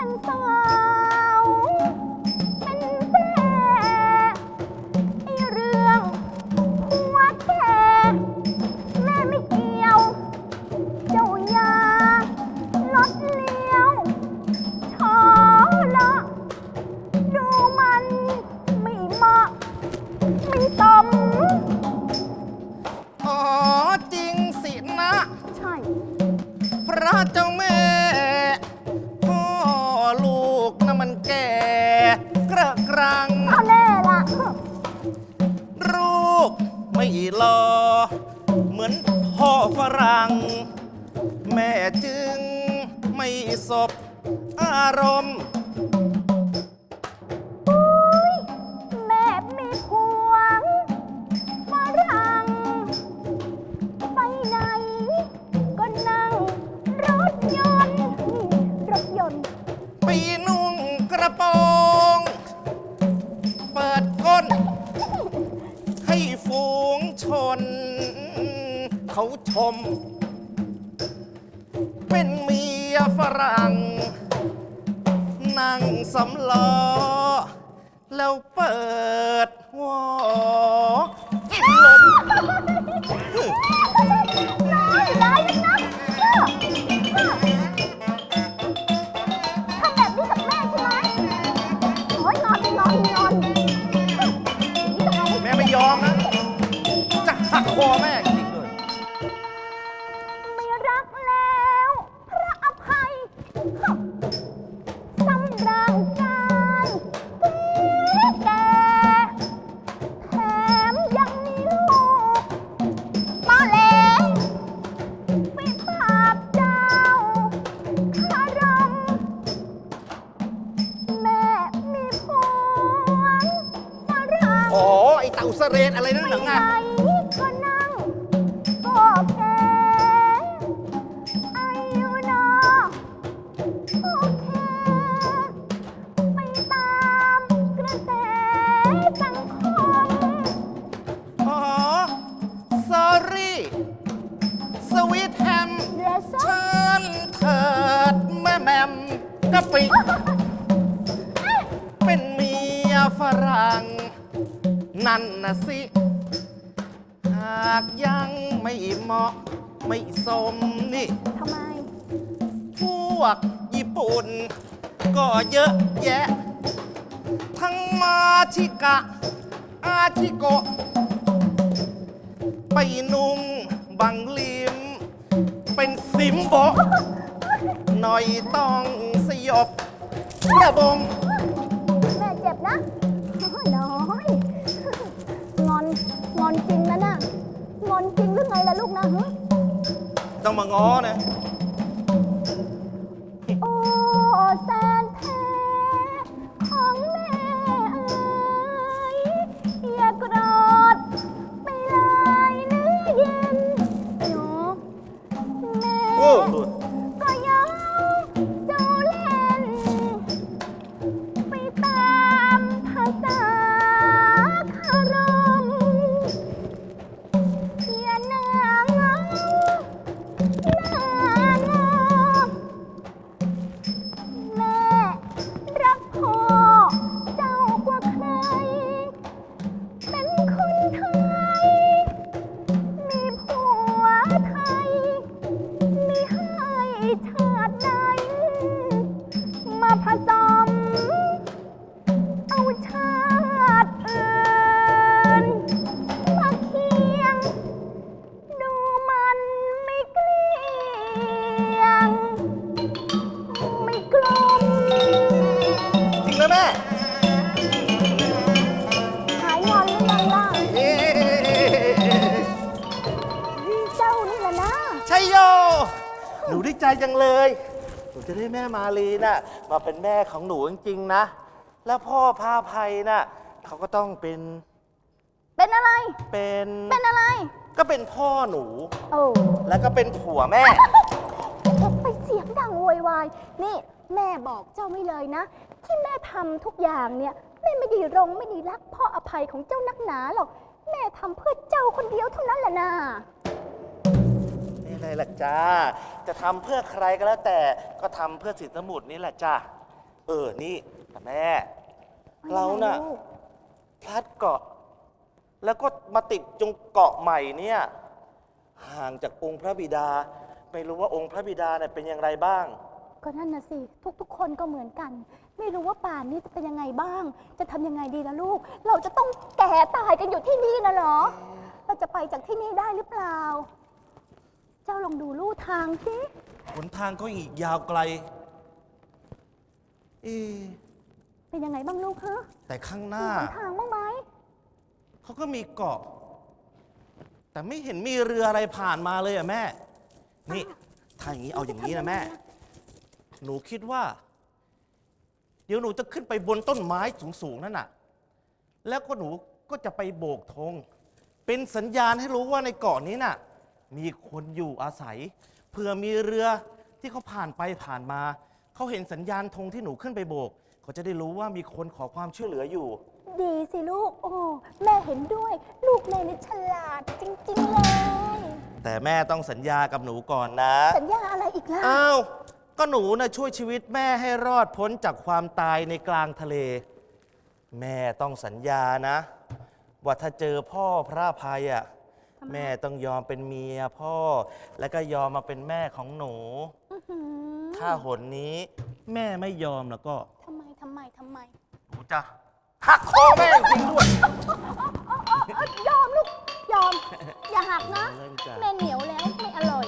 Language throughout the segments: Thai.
เป็น นั่นนะสิ หากยังไม่เหมาะไม่สมนี่ ทำไม พวกญี่ปุ่น ก็เยอะแยะ ทั้งมาชิกะ อาชิโกะ ไปนุ่งบังลิม เป็นสิมโบะหน่อยต้องสยบระบม แม่เจ็บนะน้อยงอนง อนจริงนะน่ะงอนจริงหรือไงล่ะลูกนะฮะต้องมาง้อนะ โอ้แส หนูจะได้แม่มาลีน่ะมาเป็นแม่ของหนูจริงๆนะ แล้วพ่อพาภัยน่ะเขาก็ต้องเป็นเป็นอะไร เป็นเป็นอะไร ก็เป็นพ่อหนู โอ้แล้วก็เป็นผัวแม่ไปเสียงดังโวยวาย นี่แม่บอกเจ้าไม่เลยนะ ที่แม่ทำทุกอย่างเนี่ยแม่ไม่ไดีรงไม่ไดีรักพ่ออภัยของเจ้านักหนาหรอก แม่ทำเพื่อเจ้าคนเดียวเท่านั้นแหละนะนี่อะ ไรล่ะจ้า จะทำเพื่อใครก็แล้วแต่ ก็ทำเพื่อสินสมุดนี่แหละจ้าเออ นี่แต่แม่ เราน่ะ ลูกพลัดเกาะ แล้วก็มาติดจงเกาะใหม่เนี่ย ห่างจากองค์พระบิดา ไม่รู้ว่าองค์พระบิดาเนี่ยเป็นอย่างไรบ้าง ก็นั่นน่ะสิ ทุกๆ คนก็เหมือนกัน ไม่รู้ว่าป่านนี้จะเป็นยังไงบ้าง จะทำยังไงดีนะลูก เราจะต้องแก่ตายกันอยู่ที่นี่นะเหรอ เราจะไปจากที่นี่ได้หรือเปล่าเจ้าลองดูลู่ทางสิ หนทางก็อีกยาวไกล เอ๊ะเป็นยังไงบ้างลูกฮะแต่ข้างหมีน้า หนทางบ้างไหม เขาก็มีเกาะ แต่ไม่เห็นมีเรืออะไรผ่านมาเลยอะแม่ นี่ถ้าอย่างนี้เอาอย่างนี้นะแม่ หนูคิดว่า เดี๋ยวหนูจะขึ้นไปบนต้นไม้สูงๆนั่นน่ะ แล้วก็หนูก็จะไปโบกธงเป็นสัญญาณให้รู้ว่าในเกาะนี้น่ะ มีคนอยู่อาศัย เผื่อมีเรือที่เขาผ่านไปผ่านมา เขาเห็นสัญญาณธงที่หนูขึ้นไปโบก เขาจะได้รู้ว่ามีคนขอความช่วยเหลืออยู่ ดีสิลูก โอ้ แม่เห็นด้วย ลูกแม่นี่ฉลาดจริงๆเลย แต่แม่ต้องสัญญากับหนูก่อนนะ สัญญาอะไรอีกล่ะ อ้าว ก็หนูนะช่วยชีวิตแม่ให้รอดพ้นจากความตายในกลางทะเล แม่ต้องสัญญานะ ว่าถ้าเจอพ่อพระภัยอะ ทำไม แม่ต้องยอมเป็นเมียพ่อ แล้วก็ยอมมาเป็นแม่ของหนู อื้อหือถ้าหนนี้ แม่ไม่ยอมแล้วก็ทำไมทำไมทำไมหนูจะหักคอแม่จริงด้วยเออเออยอมลูก ยอม อย่าหักนะเล่นจ้ะแม่เหนียวแล้วไม่อร่อย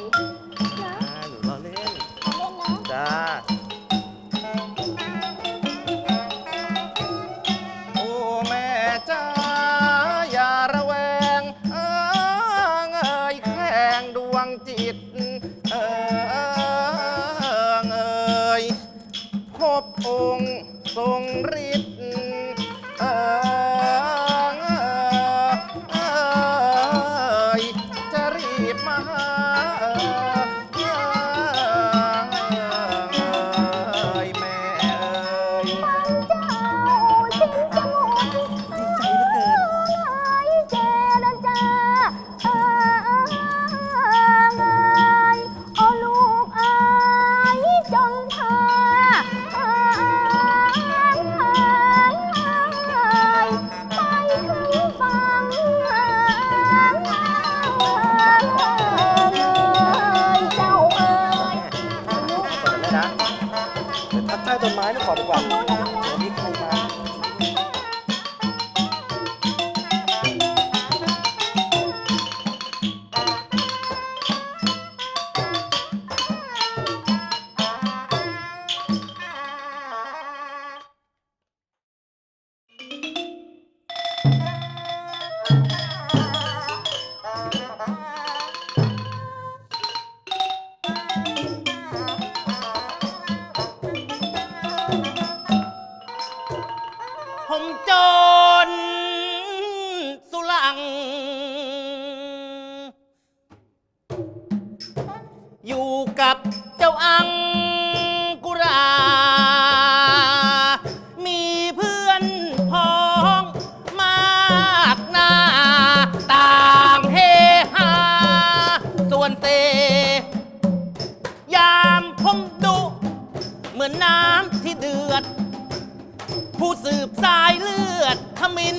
มิน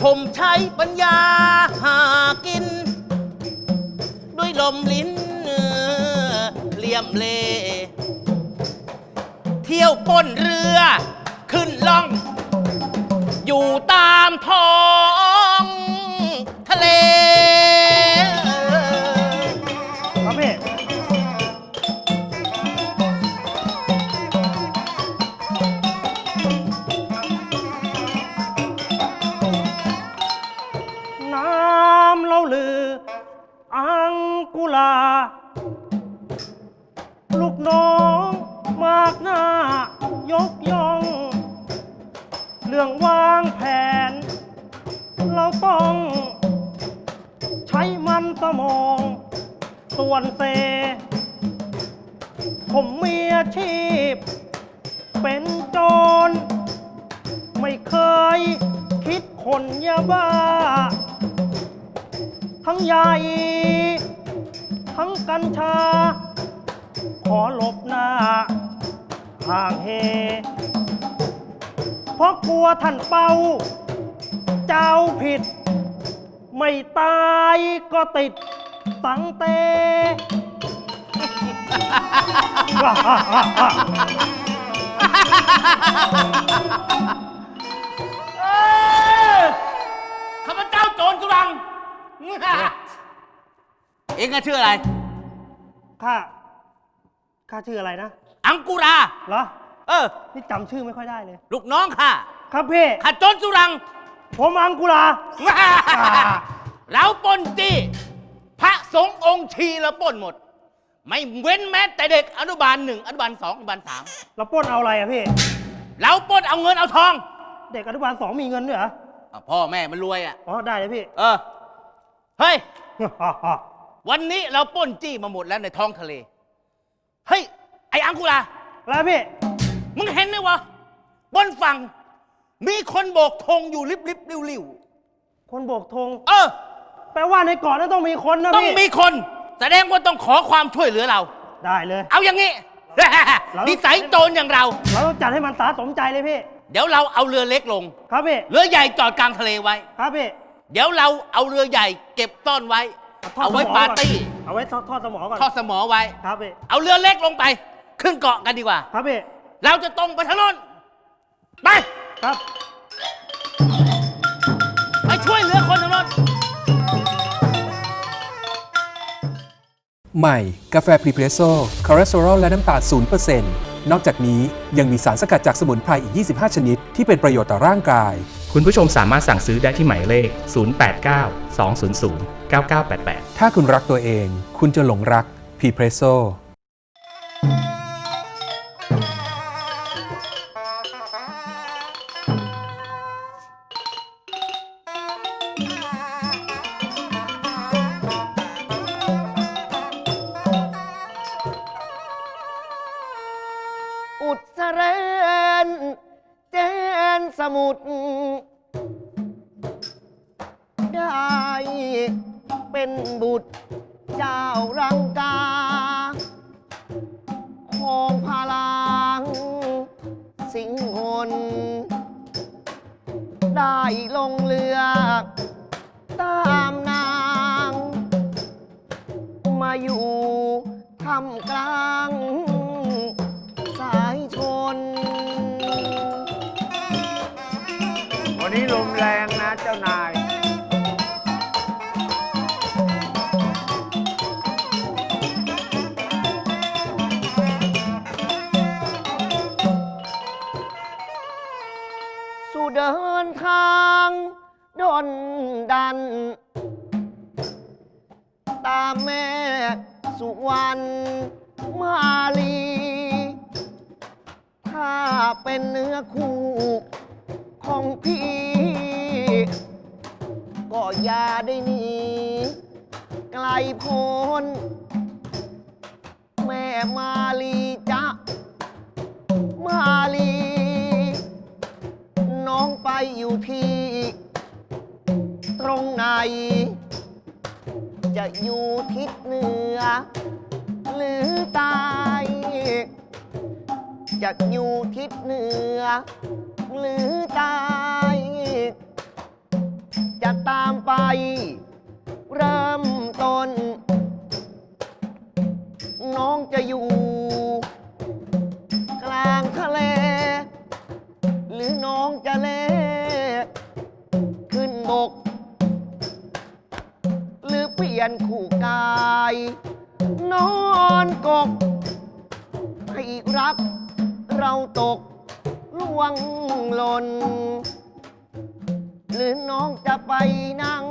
ผมใช้ปัญญาหากิน ด้วยลมลิ้นเอ่อเหลี่ยมเล เที่ยวป้นเรือขึ้นล่อง อยู่ตามท้อง ลูกน้องมากหน้ายกย่อง เรื่องวางแผน เราต้อง ใช้มันสมอง ส่วนเซ ผมมีอาชีพ เป็นโจร ไม่เคยคิดคนยาบ้า ทั้งใหญ่ทั้งกัญชา ขอหลบหน้าทางเฮ เพราะกลัวท่านเป่า เจ้าผิด ไม่ตายก็ติดสังเตข้าพเจ้าโจรสุรัง เองก็ชื่ออะไร ข้า ข้าชื่ออะไรนะอังกุรา เหรอ เออ นี่จำชื่อไม่ค่อยได้เลย ลูกน้องข้าครับพี่ ข้าโจรสุรัง ผมอังกุลา เราปล้นจี้พระสงฆ์องค์ชีเราปล้นหมด ไม่เว้นแม้แต่เด็กอนุบาลหนึ่งอนุบาลสองอนุบาลสามเราปล้นเอาอะไรอะพี่ เราปล้นเอาเงินเอาทองเด็กอนุบาลสองมีเงินด้วยเหรอ อะพ่อแม่มันรวยอะ อ๋อ ได้เลยพี่ เออ เฮ้ย วันนี้เราปล้นจี้มาหมดแล้วในท้องทะเล เฮ้ย ไอ้อังกุราแล้วพี่ มึงเห็นไหมวะ บนฝั่ง มีคนโบกธงอยู่ริบริบริ้วริ้วคนโบกธง เออ แปลว่าในเกาะนั้นต้องมีคนนะต้องพี่ มีคน แสดงว่าต้องขอความช่วยเหลือเรา ได้เลย เอาอย่างนี้ เรานิสัยโจรอย่างเรา เราต้องจัดให้มันสาสมใจเลยพี่ เดี๋ยวเราเอาเรือเล็กลง ครับพี่ เรือใหญ่จอดกลางทะเลไว้ ครับพี่ เดี๋ยวเราเอาเรือใหญ่เก็บต้อนไว้ทดเอาไว้สมปาร์ตี้ก่อน เอาไว้ทอดทอดสมองก่อนทอดสมอไว้ ครับพี่เอาเรือเล็กลงไป ขึ้นเกาะกันดีกว่า ครับพี่เราจะตรงไปทางโน้นไป ครับไปช่วยเหลือคนทางโน้น ใหม่ กาแฟพรีเพรสโซ่คอเลสเตอรอลและน้ำตาล0%นอกจากนี้ยังมีสารสกัดจากสมุนไพรอีก 25 ชนิด ที่เป็นประโยชน์ต่อร่างกาย คุณผู้ชมสามารถสั่งซื้อได้ที่หมายเลข 089 200 9988 ถ้าคุณรักตัวเอง คุณจะหลงรักพรีเพรสโซ อยู่ทำกลาง ไกลโพ้นแม่มาลีจ๊ะมาลี น้องไปอยู่ที่ ตรงไหน จะอยู่ทิศเหนือ หรือใต้จะอยู่ทิศเหนือ หรือใต้จะตามไป เริ่มต้น น้องจะอยู่ กลางทะเล หรือน้องจะเล่ขึ้นบก หรือเปลี่ยนคู่กาย นอนกกให้รักเราตกล่วงหล่นหรือน้องจะไปนั่ง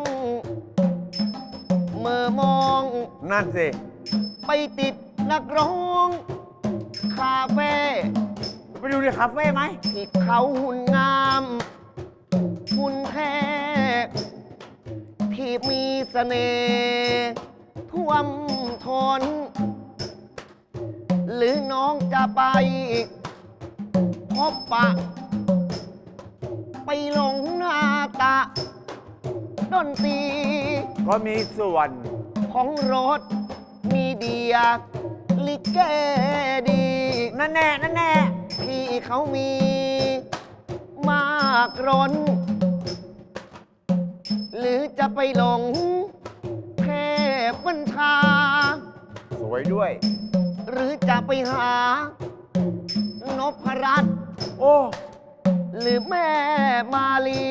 เมื่อมอง นั่นสิ ไปติดนักร้อง คาเฟ่ไปดูในคาเฟ่ไหม ที่เขาหุ่นงามหุ่นแท้ที่มีเสน่ห์ท่วมทน หรือน้องจะไป พบปะ ไปหลงหน้าตา ดนตรี ก็มีส่วนของรถมีเดียลิเกดี นั่นแน่นั่นแน่เขามี มากร้น หรือจะไปหลงเทพบัญชา สวยด้วย หรือจะไปหานพรัตน์โอ้ หรือแม่มาลี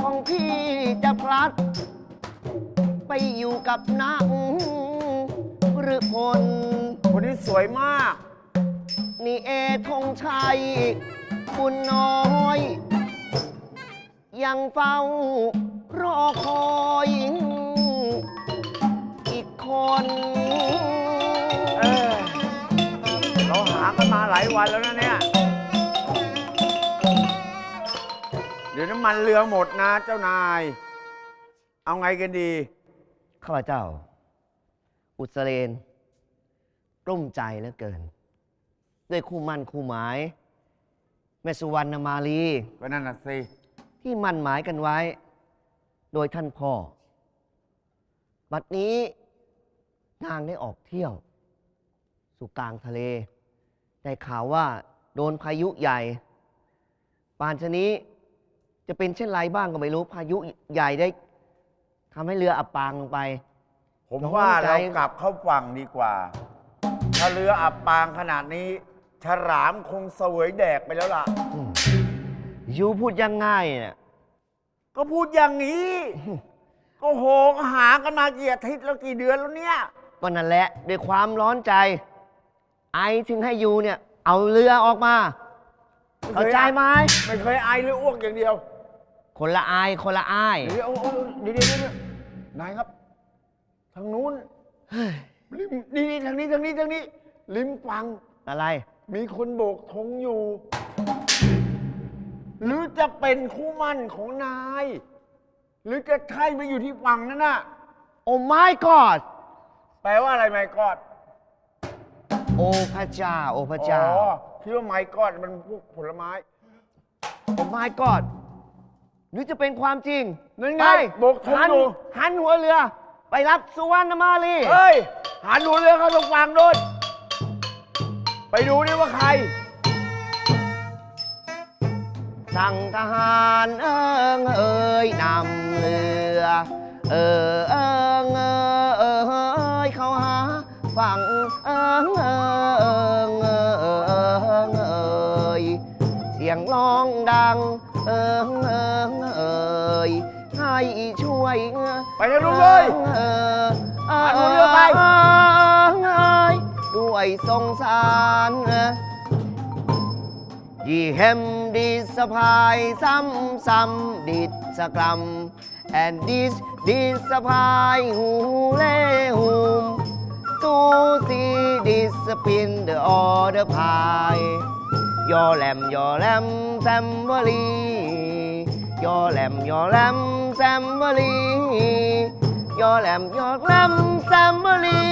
ของพี่จะพลัด ไปอยู่กับนางหรือพลคนนี้สวยมาก นี่เอธงชัยบุญน้อย ยังเฝ้ารอคอยอีกคน เออ เราหากันมาหลายวันแล้วนะเนี่ย เดี๋ยวน้ำมันเรือหมดนะเจ้านาย เอาไงกันดี ข้าพเจ้า อุสเลนกลุ้มใจเหลือเกิน ด้วยคู่มั่นคู่หมาย แม่สุวรรณมาลี ก็นั่นน่ะสิ ที่มั่นหมายกันไว้ โดยท่านพ่อ บัดนี้ นางได้ออกเที่ยว สู่กลางทะเล ได้ข่าวว่า โดนพายุใหญ่ ปานชะนี้ จะเป็นเช่นไรบ้างก็ไม่รู้ พายุใหญ่ได้ทำให้เรืออับปางลงไป ผมน้องว่าใจเรากลับเข้าฝั่งดีกว่า ถ้าเรืออับปางขนาดนี้ ฉลามคงเสวยแดกไปแล้วล่ะอืมยูพูดยังไงเนี่ย ก็พูดอย่างนี้ ก็โหกหากันมากี่อาทิตย์แล้วกี่เดือนแล้วเนี่ย ก็นั่นแหละด้วยความร้อนใจ ไอถึงให้ยูเนี่ย เอาเรือออกมา เข้าใจไหมไม่เคยไอหรืออ้วกอย่างเดียว คนละอายคนละอายเดี๋ยวเอาเดี๋ยวเดี๋ยวเดี๋ยวนายครับ ทางนู้นริมนี่นี่ทางนี้ทางนี้ทางนี้ ริมฝั่งอะไร มีคนโบกธงอยู่ หรือจะเป็นคู่มั่นของนาย หรือจะใช่ไปอยู่ที่ฝั่งนั่นน่ะโอ้ไม่กอดแปลว่าอะไรไม่กอดโอ้พระเจ้าโอ้พระเจ้าอ๋อคิดว่าไม่กอดมันพวกผลไม้โอ้ไม่กอด หรือจะเป็นความจริงนั่นไงปโบกธงหันอยู่ หันหัวเรือ ไปรับสุวรรณมาลีเฮ้ย หาดูเรือเข้าตรงฝั่งโน้นไปดูนี่ว่าใคร สั่งทหารเอิงเอ่ยนำเรือเออเอิงเออเอยเข้าหาฝั่งเอิงเอิงเอิงเอยเสียงร้องดัง เอิงเอิงเอยให้ช่วยไปทางนู้นเลย เออเออหันหัวเรือไป ด้วยสงสารยี่เฮมดีสะพายซ้ำซ้ำดิดสะกลัม and this ดิดสะพายหูเล่หุมตูสีดิสปินเดอออเดอร์พาย ยอแหลมยอแหลมแซมเบอรียอแหลมยอแหลมแซมเบอรียอแหลมยอแหลมแซมเบอรี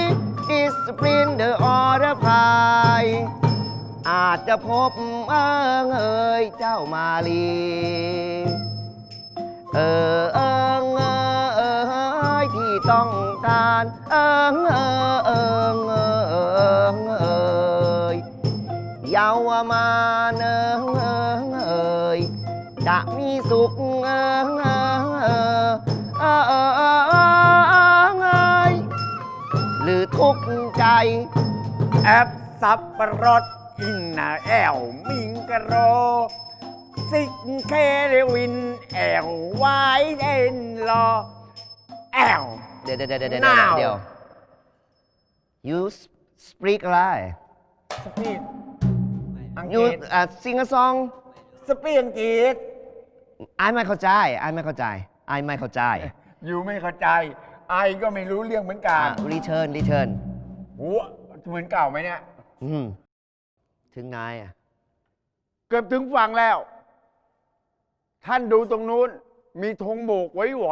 ดิสปินเดอออเดอพายอาจจะพบเอิงเอ่ยเจ้ามาลี เออเอิงเออเอยที่ต้องการ เอิงเออ เยาวมาเนิงเอิงเอยจะมีสุขเอิงเออเออเออเออเออเอยหรือทุกข์ใจ แอปสับปะรดอินนาแอลมิงกะโรซิกเคเรวิน แอลไวเอ็นรอ แอลเดี๋ยวเดี๋ยวเดี๋ยวเดี๋ยว Now เดี๋ยว you speak อะไร สปีด อังก you ฤษ uh, sing a song สปีดอังกฤษไอไม่เข้าใจไอไม่เข้าใจไอไม่เข้าใจอยู่ไม่เข้าใจไอก็ไม่รู้เรื่องเหมือนกันอะ return return หัวเหมือนเก่าไหมเนี่ยอืมถึงนายอะเกือบถึงฝั่งแล้ว ท่านดูตรงนู้น มีธงโบกไว้ไหว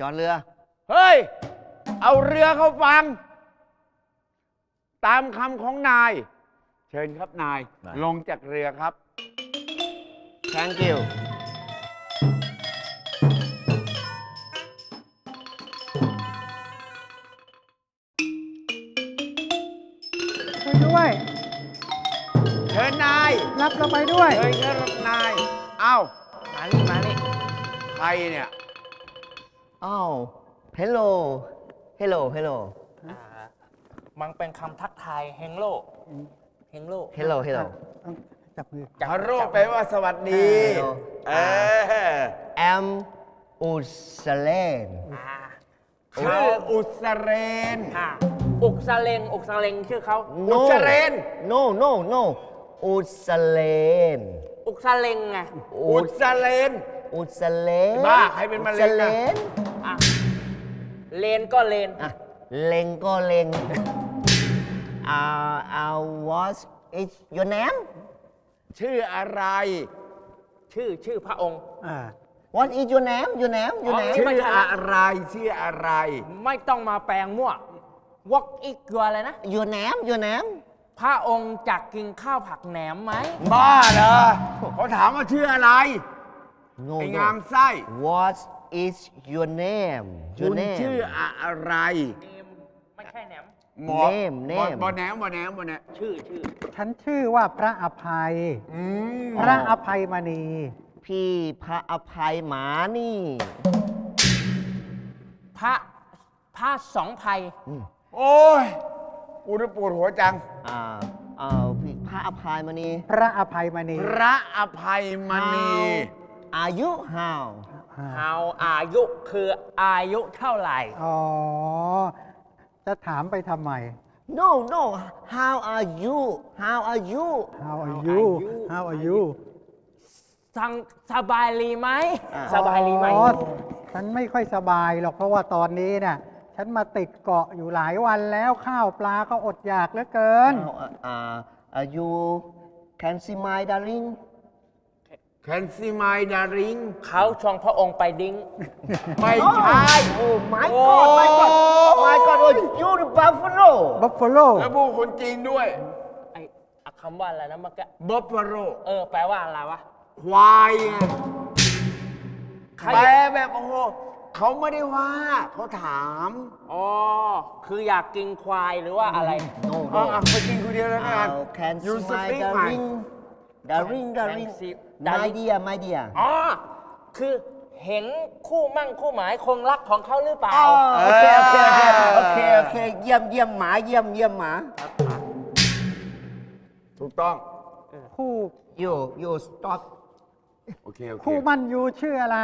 จอดเรือ เฮ้ย เอาเรือเข้าฟัง ตามคำของนาย เชิญครับนาย ลงจากเรือครับ thank you ช่วยด้วย เชิญนาย รับเราไปด้วย เชิญเชิญนาย เอ้ามานี่มานี่ใครเนี่ย อ้าว hello hello hello มันเป็นคำทักทายเฮงโลเฮงโล hello hello จับมือฮาโร่แปลว่าสวัสดีเออ am Usalen ชื่ออุสเรน อะอุกซาเลงอุกซาเลงชื่อเขาอุสเรน no no no Usalen อุกซาเลงไงอุสเรน Usalen บ้าใครเป็นมะเร็งอะ Usalen อะเลนก็เลน อะเล็งก็เล็ง อ่าอ่า what is your name ชื่ออะไร ชื่อชื่อพระองค์ อ่า what is your name your name your อ๋อ name ชื่ออะไรชื่ออะไร ไม่ต้องมาแปลงมั่ววอกอีกตัวอะไรนะ your name your name พระองค์จักกินข้าวผักแหนมไหม บ้าเหรอเขาถามว่าชื่ออะไร no ไอ้ no งามไส้ what is your name คุ your ณ name ชื่ออะไรไม่ใช่ แหนมหมอ Name บ name บอแหนมบอแหนมบอแหนมชื่อชื่อฉันชื่อว่าพระอภัย อืมพระอภัยมณี พี่พระอภัยหมานี่ พระพระสองภัย โอ้ยกูได้ปวดหัวจัง อ่าอ่าพี่พระอภัยมณีพระอภัยมณีพระอภัยมณีอายุ how เอาอายุคืออายุเท่าไหร่ อ๋อ จะถามไปทำไม no no how are you how are you How are you How are you สังสบายดีไหมอ่าสบายดีไหม อ๋อฉันไม่ค่อยสบายหรอกเพราะว่าตอนนี้เนี่ยฉันมาติดเกาะอยู่หลายวันแล้วข้าวปลาก็อดอยากเหลือเกิน How, uh, uh, are you can see my darling Can see my darling เขาชวงพระองค์ไปดิ้ง ไม่ใช่ oh my god my god my god oh you the buffalo Buffalo แล้วพูดคนจีนด้วยไอ้อะคำว่าอะไรนะเมื่อกี้ บัฟฟาโลเออ แปลว่าอะไรวะ ควายไงใคร แปลแบบโอ้โหเขาไม่ได้ว่า เขาถามอ๋อ คืออยากกินควายหรือว่าอะไร no อ๋อ no ไปกินคนเดียวแล้วกัน How can You see my speak my darling darling darling Can see- my darling dear my dear อ๋อ คือเห็นคู่มั่งคู่หมายคงรักของเขาหรือเปล่าอ๋อโอเคโอเคโอเคโอเคโอเคเยี่ยมเยี่ยมหมาเยี่ยมเยี่ยมหมาถูกต้อง คู่ you you stop โอเค โอเค คู่มันอยู่ชื่ออะไร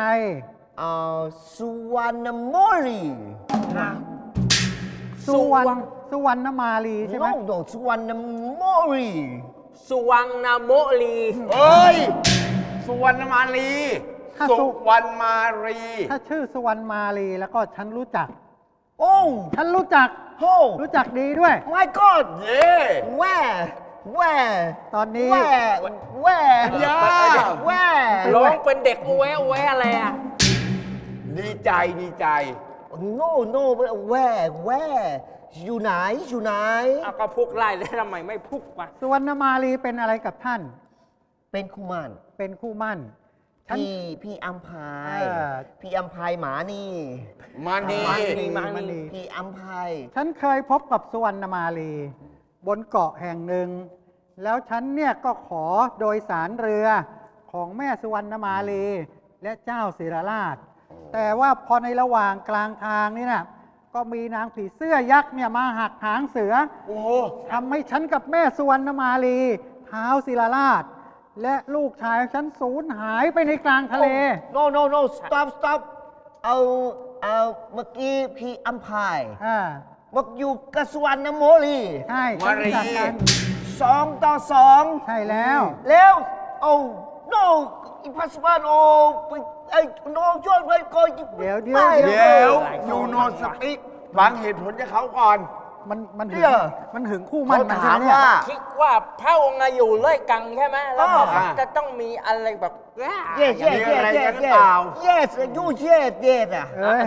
เอ่อสุวรรณโมลีสุวรรณสุวรรณมาลีใช่ไหม no no สุวรรณโมลีสุวรรณโมลีเอ้ย สุวรรณมาลีถ้าสุ สุวรรณมาลีถ้าชื่อสุวรรณมาลีแล้วก็ฉันรู้จัก โอ้ฉันรู้จัก โห รู้จักดีด้วย my god เย่ where where ตอนนี้ where where ย่า where ร้องเป็นเด็กอุแวะอุแวะอะไรอะดีใจดีใจ no no where where อยู่ไหนอยู่ไหนเอาก็พุกไล่แล้วทำไมไม่พุกมาสุวรรณมาลีเป็นอะไรกับท่าน เป็นคุมานเป็นคู่มั่นฉัน พี่พี่อัมพายเออ พี่อัมพายหมานี่มานีมานีมามานีนีพี่อัมพายฉันเคยพบกับสุวรรณมาลี บนเกาะแห่งหนึ่ง แล้วฉันเนี่ยก็ขอโดยสารเรือของแม่สุวรรณมาลี และเจ้าศิรราช แต่ว่าพอในระหว่างกลางทางนี่นะก็มีนางผีเสื้อยักษ์เนี่ยมาหักหางเสือ โอ้โหทำให้ฉันกับแม่สุวรรณมาลีเท้าวศิรราช และลูกชายของฉันสูญหายไปในกลางทะเล no no no stop stop เอา เอาเมื่อกี้พี่อัมพายอ่าบอกอยู่กบสวรรณโมลีใช่ฉันรู้จักกันสองต่อสองใช่แล้ว แล้วโอ้ no impossible โอ้ไอ้น้องช่วยไปก่อนเดี๋ยวเดี๋ยวไม่เดี๋เดี๋ยวยูโนสปิกฟังเหตุผลจากเขาก่อน มันมันหึเนี่งยมันหึงคู่มันเขามันถามใช่ไหมเนี่ยว่าคิดว่าพระองค์อะอยู่เลยกังใช่ไหมแล้วอ่ามันจะต้องมีอะไรแบบ yes มี yes อะไร yes กัน yes หรือเปล่า yes you yes yes อะเอ้ย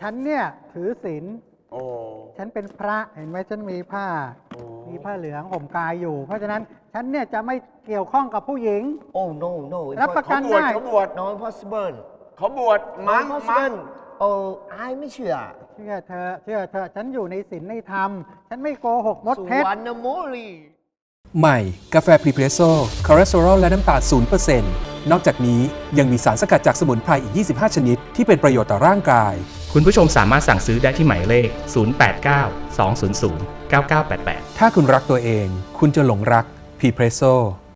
ฉันเนี่ยถือศีลโอ้ฉันเป็นพระเห็นไหมฉันมีผ้า มีผ้าเหลืองห่มกายอยู่ เพราะฉะนั้นฉันเนี่ยจะไม่เกี่ยวข้องกับผู้หญิง oh no no รับประกันเขาบวชได้เขาบวช no impossible เขาบวช no มั้งมั้ง impossible โอ้ไอ้ไม่เชื่อเชื่อเธอเชื่อเธอฉันอยู่ในศีลในธรรม ฉันไม่โกหกมดสุเท็จ วรรณโมลี ใหม่ กาแฟพรีเพรสโซ่คอเลสเตอรอลและน้ำตาล0%นนอกจากนี้ยังมีสารสกัดจากสมุนไพรอีก 25 ชนิด ที่เป็นประโยชน์ต่อร่างกาย คุณผู้ชมสามารถสั่งซื้อได้ที่หมายเลข 089 200 9988ถ้าคุณรักตัวเอง คุณจะหลงรักพรีเพรสโซ่